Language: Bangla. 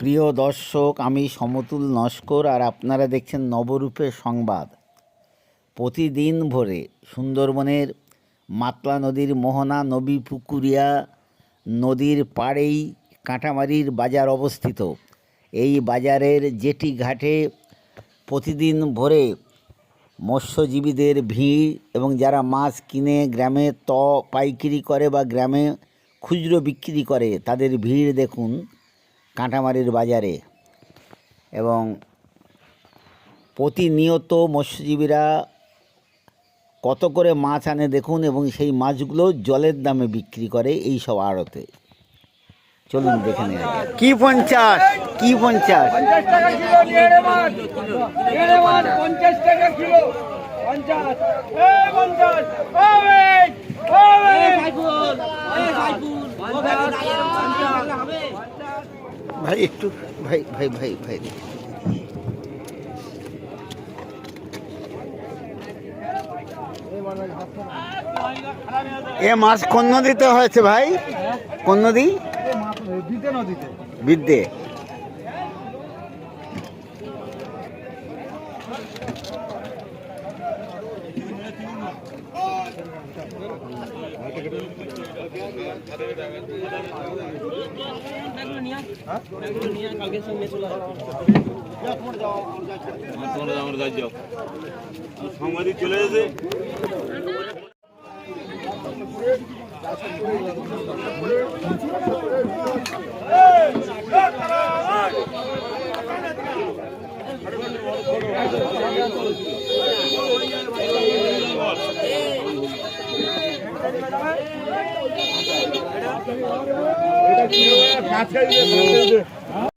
প্রিয় দর্শক, আমি সমতুল নস্কর আর আপনারা দেখছেন নবরূপের সংবাদ। প্রতিদিন ভোরে সুন্দরবনের মাতলা নদীর মোহনা, নবী পুকুরিয়া নদীর পাড়েই কাঁটামারির বাজার অবস্থিত। এই বাজারের জেটি ঘাটে প্রতিদিন ভোরে মৎস্যজীবীদের ভিড় এবং যারা মাছ কিনে গ্রামে ত, পাইকিরি করে বা গ্রামে খুচরো বিক্রি করে, তাদের ভিড় দেখুন। কাঁটামারির বাজারে এবং প্রতিনিয়ত মৎস্যজীবীরা কত করে মাছ আনে দেখুন এবং সেই মাছগুলো জলের দামে বিক্রি করে এই সব আড়তে। চলুন দেখে নেওয়া কি পঞ্চাশ কি পঞ্চাশ টাকা কিলো পঞ্চাশ এ পঞ্চাশ ও ভাই ও ভাই ভাই, একটু, ভাই ভাই ভাই ভাই। এ মাছ কোন নদীতে হয়েছে ভাই? কোন নদী? দিতে নদীতে বিদ্যে। সাংবাদিক চলে এসে এটা কি খাইছে